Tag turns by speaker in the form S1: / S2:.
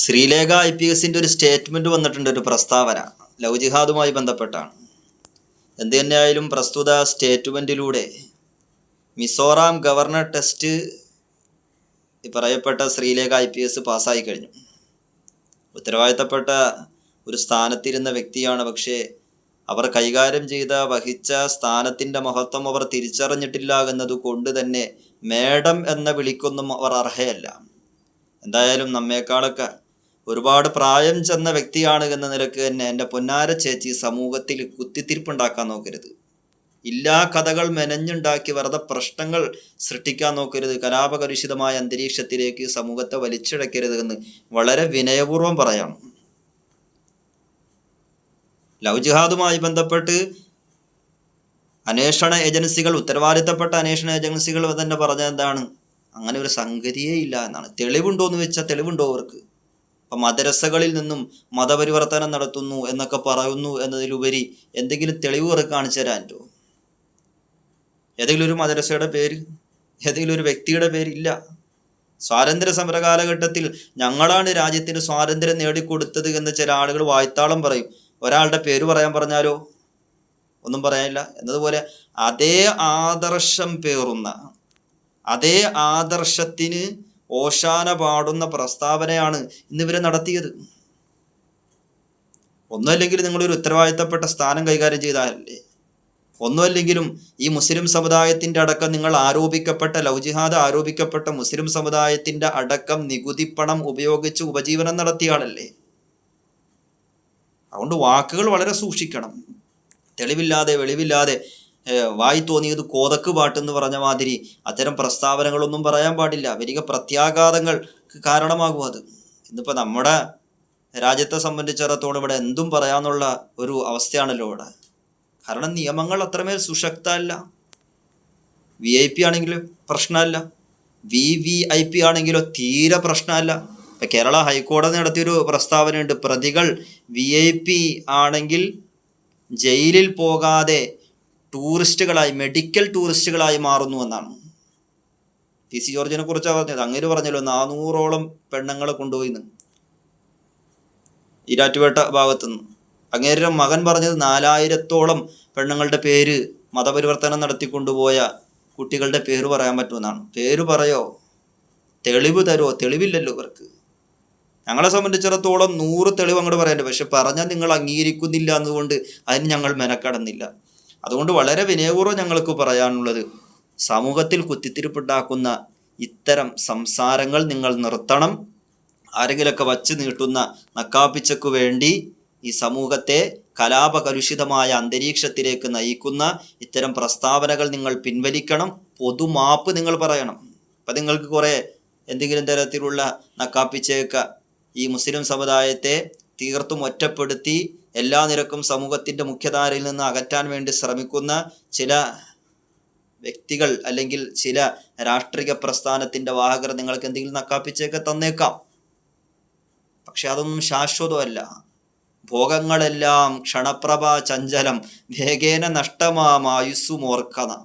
S1: Sreelekha I P എസിന്റെ ഒരു statement വന്നിട്ടുണ്ട് ഒരു പ്രസ്താവന. ലവ് ജിഹാദുമായി ബന്ധപ്പെട്ടാണ്. എന്ത് തന്നെയായാലും പ്രസ്തുത സ്റ്റേറ്റ്മെന്റിലൂടെ മിസോറാം ഗവർണർ ടെസ്റ്റ് പറയപ്പെട്ട ശ്രീലേഖ ഐ പി എസ് പാസ്സായി കഴിഞ്ഞു. ഉത്തരവാദിത്തപ്പെട്ട ഒരു സ്ഥാനത്തിരുന്ന വ്യക്തിയാണ് പക്ഷേ അവർ കൈകാര്യം ചെയ്ത വഹിച്ച സ്ഥാനത്തിന്റെ മഹത്വം അവർ തിരിച്ചറിഞ്ഞിട്ടില്ല എന്നത് കൊണ്ട് തന്നെ മേഡം എന്ന വിളിക്കൊന്നും അവർ അർഹയല്ല. എന്തായാലും നമ്മേക്കാളൊക്കെ ഒരുപാട് പ്രായം ചെന്ന വ്യക്തിയാണ് എന്ന നിലയ്ക്ക് തന്നെ എന്റെ പൊന്നാര ചേച്ചി സമൂഹത്തിൽ കുത്തിത്തിരിപ്പുണ്ടാക്കാൻ നോക്കരുത്. ഇല്ലാ കഥകൾ മെനഞ്ഞുണ്ടാക്കി വെറുതെ പ്രശ്നങ്ങൾ സൃഷ്ടിക്കാൻ നോക്കരുത്. കലാപകലുഷിതമായ അന്തരീക്ഷത്തിലേക്ക് സമൂഹത്തെ വലിച്ചിഴക്കരുത് എന്ന് വളരെ വിനയപൂർവം പറയാം ലവ് ജിഹാദുമായി ബന്ധപ്പെട്ട് അന്വേഷണ ഏജൻസികൾ ഉത്തരവാദിത്തപ്പെട്ട അന്വേഷണ ഏജൻസികൾ തന്നെ പറഞ്ഞ എന്താണ്? അങ്ങനെ ഒരു സംഗതിയേ ഇല്ല എന്നാണ്. തെളിവുണ്ടോ എന്ന് വെച്ചാൽ തെളിവുണ്ടോ അവർക്ക്? അപ്പം മദ്രസകളിൽ നിന്നും മതപരിവർത്തനം നടത്തുന്നു എന്നൊക്കെ പറയുന്നു എന്നതിലുപരി എന്തെങ്കിലും തെളിവ് കാണിച്ചു തരാന്റോ ഏതെങ്കിലും ഒരു മദ്രസയുടെ പേര് ഏതെങ്കിലും ഒരു വ്യക്തിയുടെ പേരില്ല സ്വാതന്ത്ര്യ സമര കാലഘട്ടത്തിൽ ഞങ്ങളാണ് രാജ്യത്തിന് സ്വാതന്ത്ര്യം നേടിക്കൊടുത്തത് എന്ന് ചില ആളുകൾ വായ്ത്താളം പറയും. ഒരാളുടെ പേര് പറയാൻ പറഞ്ഞാലോ? ഒന്നും പറയാനില്ല. എന്നതുപോലെ അതേ ആദർശം പേറുന്ന അതേ ആദർശത്തിന് ഓശാന പാടുന്ന പ്രസ്താവനയാണ് ഇന്നിവരെ നടത്തിയത്. ഒന്നുമല്ലെങ്കിൽ നിങ്ങളൊരു ഉത്തരവാദിത്തപ്പെട്ട സ്ഥാനം കൈകാര്യം ചെയ്താലല്ലേ ഒന്നുമല്ലെങ്കിലും ഈ മുസ്ലിം സമുദായത്തിന്റെ അടക്കം നിങ്ങൾ ആരോപിക്കപ്പെട്ട ലവ് ജിഹാദ് ആരോപിക്കപ്പെട്ട മുസ്ലിം സമുദായത്തിന്റെ അടക്കം നികുതി പണം ഉപയോഗിച്ച് ഉപജീവനം നടത്തിയാളല്ലേ? അതുകൊണ്ട് വാക്കുകൾ വളരെ സൂക്ഷിക്കണം. തെളിവില്ലാതെ വെളിവില്ലാതെ വായി തോന്നിയത് കോതക്ക് പാട്ടെന്ന് പറഞ്ഞ മാതിരി അത്തരം പ്രസ്താവനകളൊന്നും പറയാൻ പാടില്ല. വലിയ പ്രത്യാഘാതങ്ങൾക്ക് കാരണമാകും അത്. ഇന്നിപ്പോൾ നമ്മുടെ രാജ്യത്തെ സംബന്ധിച്ചിടത്തോളം ഇവിടെ എന്തും പറയാന്നുള്ള ഒരു അവസ്ഥയാണല്ലോ ഇവിടെ. കാരണം നിയമങ്ങൾ അത്രമേൽ സുശക്തമല്ല വി ഐ പി ആണെങ്കിൽ പ്രശ്നമല്ല. വി വി ഐ പി ആണെങ്കിലോ തീരെ പ്രശ്നമല്ല. ഇപ്പം കേരള ഹൈക്കോടതി നടത്തിയൊരു പ്രസ്താവനയുണ്ട്. പ്രതികൾ വി ഐ പി ആണെങ്കിൽ ജയിലിൽ പോകാതെ ടൂറിസ്റ്റുകളായി മെഡിക്കൽ ടൂറിസ്റ്റുകളായി മാറുന്നു എന്നാണ്. പി സി ജോർജിനെ കുറിച്ചാണ് പറഞ്ഞത്. അങ്ങനെ പറഞ്ഞല്ലോ നാനൂറോളം പെണ്ണുങ്ങളെ കൊണ്ടുപോയിന്ന് ഇരാറ്റുപേട്ട ഭാഗത്തു ഭാഗത്തുനിന്ന്. അങ്ങേരുടെ മകൻ പറഞ്ഞത് നാലായിരത്തോളം പെണ്ണുങ്ങളുടെ പേര് മതപരിവർത്തനം നടത്തിക്കൊണ്ടുപോയ കുട്ടികളുടെ പേര് പറയാൻ പറ്റുമെന്നാണ്. പേര് പറയോ? തെളിവ് തരുമോ തെളിവില്ലല്ലോ ഇവർക്ക്. ഞങ്ങളെ സംബന്ധിച്ചിടത്തോളം നൂറ് തെളിവ് അങ്ങോട്ട് പറയാനുണ്ട് പക്ഷെ പറഞ്ഞാൽ നിങ്ങൾ അംഗീകരിക്കുന്നില്ല എന്നുകൊണ്ട് അതിന് ഞങ്ങൾ മെനക്കടന്നില്ല. അതുകൊണ്ട് വളരെ വിനയപൂർവം ഞങ്ങൾക്ക് പറയാനുള്ളത് സമൂഹത്തിൽ കുത്തിത്തിരിപ്പുണ്ടാക്കുന്ന ഇത്തരം സംസാരങ്ങൾ നിങ്ങൾ നിർത്തണം. ആരെങ്കിലൊക്കെ വച്ച് നീട്ടുന്ന നക്കാപ്പിച്ചക്കു വേണ്ടി ഈ സമൂഹത്തെ കലാപകലുഷിതമായ അന്തരീക്ഷത്തിലേക്ക് നയിക്കുന്ന ഇത്തരം പ്രസ്താവനകൾ നിങ്ങൾ പിൻവലിക്കണം. പൊതുമാപ്പ് നിങ്ങൾ പറയണം. അപ്പം നിങ്ങൾക്ക് കുറേ എന്തെങ്കിലും തരത്തിലുള്ള നക്കാപ്പിച്ചേക്ക ഈ മുസ്ലിം സമുദായത്തെ തീർത്തും ഒറ്റപ്പെടുത്തി എല്ലാ നിരക്കും സമൂഹത്തിന്റെ മുഖ്യധാരയിൽ നിന്ന് അകറ്റാൻ വേണ്ടി ശ്രമിക്കുന്ന ചില വ്യക്തികൾ അല്ലെങ്കിൽ ചില രാഷ്ട്രീയ പ്രസ്ഥാനത്തിന്റെ വാഹകർ നിങ്ങൾക്ക് എന്തെങ്കിലും നക്കാപ്പിച്ചേക്ക് തന്നേക്കാം. പക്ഷെ അതൊന്നും ശാശ്വതമല്ല. ഭോഗങ്ങളെല്ലാം ക്ഷണപ്രഭ ചഞ്ചലം വേഗേന നഷ്ടമാമായുസ്സുമോർക്കണ